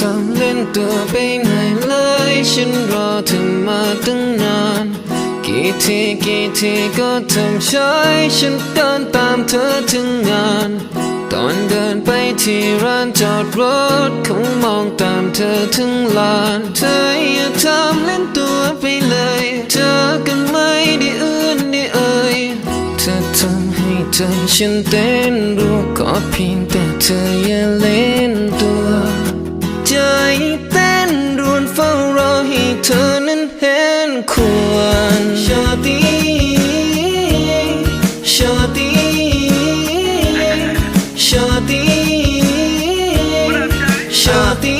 ทำเล่นตัวไปไหนเลยฉันรอเธอมาตั้งนาน กี่ทีกี่ทีก็ทำใช้ฉันเดินตามเธอถึงงาน ตอนเดินไปที่ร้านจอดรถคงมองตามเธอถึงลาน เธออย่าทำเล่นตัวไปเลย เธอกันไม่ได้เอื้อนได้เอ่ยเธอทำให้ใจฉันเต้นรัวขอเพียงแต่เธออย่าเล่น ควรชาตีชาตีชาตีชาตี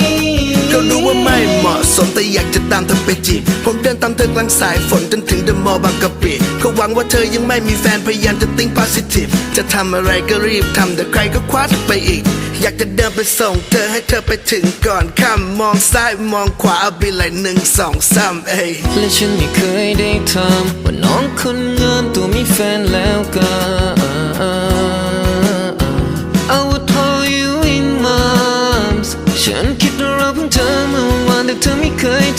ก็รู้ว่าไม่เหมาะสมแต่อยากจะตามเธอไปจีบผมเดินตามเธอกลางสายฝนจนถึงเดอะมอลล์บางกะปิก็ หวังว่าเธอยังไม่มีแฟนพยายามจะติ้ง positive จะทำอะไรก็รีบทำแต่ใครก็คว้าเธอไปอีก อยากจะเดินไปส่งเธอให้เธอไปถึงก่อนข้ามมองซ้ายมองขวาเอาไปเลยหนึ่งสองสามเอ้ยและฉันไม่เคยได้ทำว่าน้องคนงามตัวมีแฟนแล้วกัน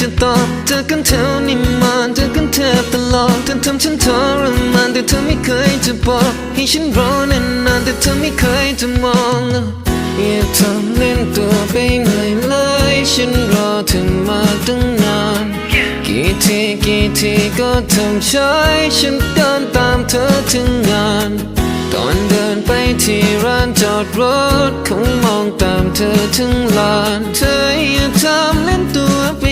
จะตอบเจอกันแถวนิมานเจอกันแทบตลอดเธอทำฉันทรมานแต่เธอไม่เคยจะบอกให้ฉันรอนานๆแต่เธอไม่เคยจะมองอย่าทำเล่นตัวไปหน่อยเลยฉันรอเธอมาตั้งนานกี่ทีกี่ทีก็ทำใช้ฉันเดินตามเธอถึงงานตอนเดินไปที่ร้านจอดรถคงมองตามเธอถึงลาน เธออย่าทำเล่นตัวไป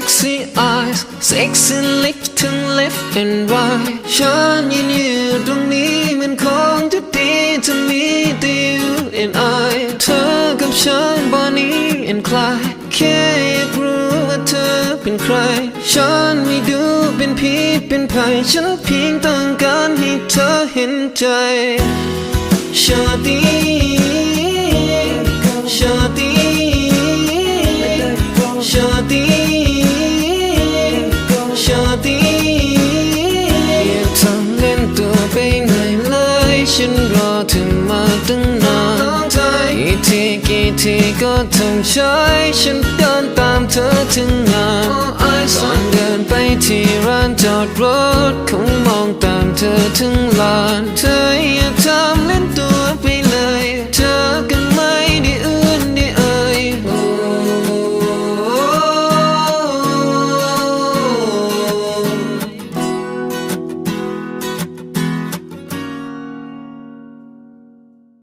sexy eyes sexy lips ทั้ง left and right ฉันยืนอยู่ตรงนี้มันคงจะดีจะมีแต่ you and I เธอกับฉันบอนนี้ and Clyde แค่อยากรู้ว่าเธอเป็นใคร ฉันไม่ดูเป็นผีเป็นภัยฉันเพียงต้องการให้เธอเห็นใจชาตี ชาตีอย่าทำเล่นตัวไปไหนเลย ฉันรอเธอมาตั้งนานกี่ทีกี่ทีก็ทำใช้ฉันเดินตามเธอถึงงานตอนเดินไปที่ร้านจอดรถคงมองตามเธอถึงลานเธอ